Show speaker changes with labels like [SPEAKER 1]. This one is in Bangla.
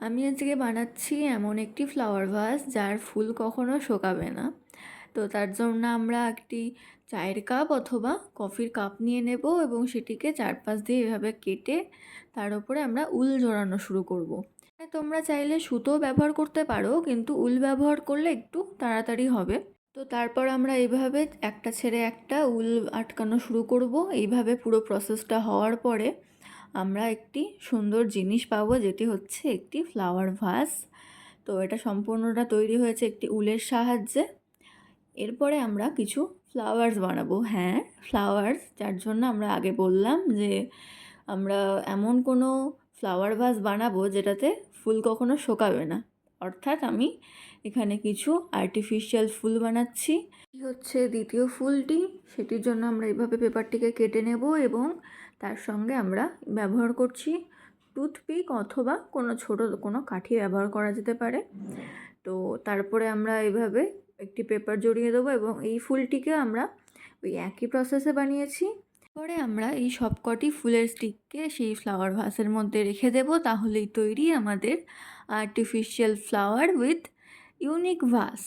[SPEAKER 1] আমি আজকে বানাচ্ছি এমন একটি ফ্লাওয়ার ভাস যার ফুল কখনো শোকাবে না। তো তার জন্য আমরা একটি চায়ের কাপ অথবা কফির কাপ নিয়ে নেব এবং সেটিকে চারপাশ দিয়ে এভাবে কেটে তার উপরে আমরা উল জড়ানো শুরু করব। তোমরা চাইলে সুতো ব্যবহার করতে পারো, কিন্তু উল ব্যবহার করলে একটু তাড়াতাড়ি হবে। তো তারপর আমরা এইভাবে একটা ছেড়ে একটা উল আটকানো শুরু করব। এইভাবে পুরো প্রসেসটা হওয়ার পরে আমরা একটি সুন্দর জিনিস পাবো, যেটি হচ্ছে একটি ফ্লাওয়ার ভাস তো এটা সম্পূর্ণটা তৈরি হয়েছে একটি উলের সাহায্যে। এরপরে আমরা কিছু ফ্লাওয়ার্স বানাবো। হ্যাঁ ফ্লাওয়ার্স যার জন্য আমরা আগে বললাম যে আমরা এমন কোনো ফ্লাওয়ার ভাস বানাবো যেটাতে ফুল কখনো শোকাবে না। অর্থাৎ আমি এখানে কিছু আর্টিফিশিয়াল ফুল বানাচ্ছি। হচ্ছে দ্বিতীয় ফুলটি। সেটির জন্য আমরা এইভাবে পেপারটিকে কেটে নেব এবং তার সঙ্গে আমরা ব্যবহার করছি টুথপিক অথবা কোনো ছোট কোনো কাঠি ব্যবহার করা যেতে পারে। তো তারপরে আমরা এইভাবে একটি পেপার জড়িয়ে দেবো এবং এই ফুলটিকে আমরা ওই একই প্রসেসে বানিয়েছি। পরে আমরা এই সবকটি ফুলের স্টিককে সেই ফ্লাওয়ার ভাসের মধ্যে রেখে দেবো। তাহলেই তৈরি আমাদের artificial flower with unique vase